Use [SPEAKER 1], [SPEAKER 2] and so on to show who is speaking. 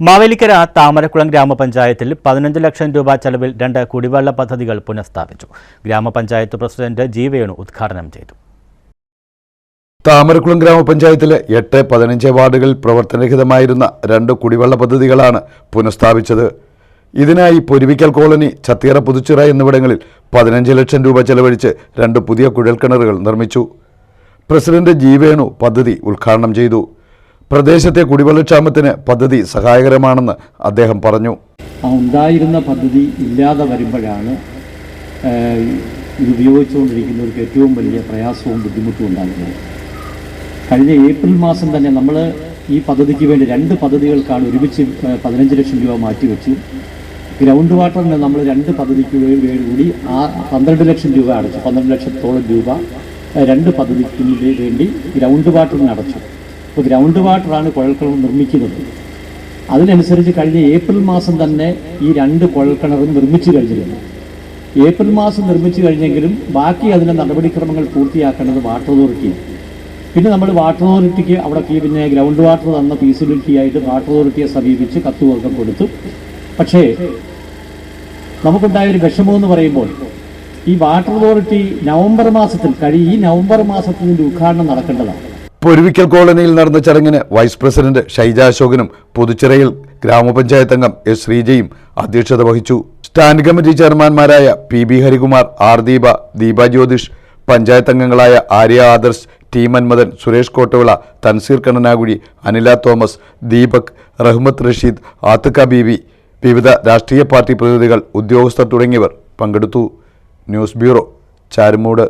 [SPEAKER 1] മാവേലിക്കര താമരക്കുളം ഗ്രാമപഞ്ചായത്തിൽ പതിനഞ്ച് ലക്ഷം രൂപ ചെലവിൽ രണ്ട് കുടിവെള്ള പദ്ധതികൾ പുനഃസ്ഥാപിച്ചു. ഗ്രാമപഞ്ചായത്ത് പ്രസിഡന്റ് ജീവേണു ഉദ്ഘാടനം ചെയ്തു.
[SPEAKER 2] താമരക്കുളം ഗ്രാമപഞ്ചായത്തിലെ എട്ട് പതിനഞ്ച് വാർഡുകളിൽ പ്രവർത്തനരഹിതമായിരുന്ന രണ്ട് കുടിവെള്ള പദ്ധതികളാണ് പുനഃസ്ഥാപിച്ചത്. ഇതിനായി പൊരുവിക്കൽ കോളനി ചത്തിയറ പുതുച്ചിറ എന്നിവിടങ്ങളിൽ പതിനഞ്ച് ലക്ഷം രൂപ ചെലവഴിച്ച് രണ്ട് പുതിയ കുഴൽക്കിണറുകൾ നിർമ്മിച്ചു. പ്രസിഡന്റ് ജീവേണു പദ്ധതി ഉദ്ഘാടനം ചെയ്തു. പ്രദേശത്തെ കുടിവെള്ളക്ഷാമത്തിന് പദ്ധതി സഹായകരമാണെന്ന് അദ്ദേഹം പറഞ്ഞു.
[SPEAKER 3] ഉണ്ടായിരുന്ന പദ്ധതി ഇല്ലാതെ വരുമ്പോഴാണ് ഇത് ഉപയോഗിച്ചുകൊണ്ടിരിക്കുന്നവർക്ക് ഏറ്റവും വലിയ പ്രയാസവും ബുദ്ധിമുട്ടും ഉണ്ടാകുന്നത്. കഴിഞ്ഞ ഏപ്രിൽ മാസം തന്നെ നമ്മൾ ഈ പദ്ധതിക്ക് വേണ്ടി രണ്ട് പദ്ധതികൾക്കാണ് ഒരുമിച്ച് പതിനഞ്ച് ലക്ഷം രൂപ മാറ്റിവെച്ചു. ഗ്രൗണ്ട് വാട്ടറിന് നമ്മൾ രണ്ട് പദ്ധതിക്ക് കൂടി ആ പന്ത്രണ്ട് ലക്ഷം രൂപ അടച്ചു. പന്ത്രണ്ട് ലക്ഷത്തോളം രൂപ രണ്ട് പദ്ധതിക്ക് വേണ്ടി ഗ്രൗണ്ട് വാട്ടറിന് അടച്ചു. ഇപ്പോൾ ഗ്രൗണ്ട് വാട്ടറാണ് കുഴൽക്കിണർ നിർമ്മിക്കുന്നത്. അതിനനുസരിച്ച് കഴിഞ്ഞ ഏപ്രിൽ മാസം തന്നെ ഈ രണ്ട് കുഴൽക്കിണറും നിർമ്മിച്ചു കഴിഞ്ഞിരുന്നു. ഏപ്രിൽ മാസം നിർമ്മിച്ചു കഴിഞ്ഞെങ്കിലും ബാക്കി അതിന്റെ നടപടിക്രമങ്ങൾ പൂർത്തിയാക്കേണ്ടത് വാട്ടർ അതോറിറ്റിയാണ് പിന്നെ നമ്മൾ വാട്ടർ അതോറിറ്റിക്ക് അവിടെ പിന്നെ ഗ്രൗണ്ട് വാട്ടർ തന്ന ഫീസിബിലിറ്റി ആയിട്ട് വാട്ടർ അതോറിറ്റിയെ സമീപിച്ച് കത്തുവർക്കം കൊടുത്തു. പക്ഷേ നമുക്കുണ്ടായൊരു വിഷമമെന്ന് പറയുമ്പോൾ ഈ വാട്ടർ അതോറിറ്റി നവംബർ മാസത്തിൽ കഴി ഈ നവംബർ മാസത്തിൽ ഇതിന്റെ ഉദ്ഘാടനം നടക്കേണ്ടതാണ്.
[SPEAKER 2] പൊരുവിക്കൽ കോളനിയിൽ നടന്ന ചടങ്ങിന് വൈസ് പ്രസിഡന്റ് ഷൈജ അശോകനും പുതുച്ചിറയിൽ ഗ്രാമപഞ്ചായത്ത് അംഗം എസ് ശ്രീജയും അധ്യക്ഷത വഹിച്ചു. Stand committee ചെയർമാൻമാരായ P B Harikumar R Deepa Deepa Jyothish panchayat അംഗങ്ങളായ ആര്യ ആദർശ് ടി മന്മദൻ സുരേഷ് കോട്ടവിള തൻസീർ കണ്ണനാകുഴി അനില തോമസ് ദീപക് റഹ്മത്ത് റഷീദ് ആത്തുക്ക ബീവി വിവിധ രാഷ്ട്രീയ പാർട്ടി പ്രതിനിധികൾ ഉദ്യോഗസ്ഥർ തുടങ്ങിയവർ പങ്കെടുത്തു. News bureau Charummood.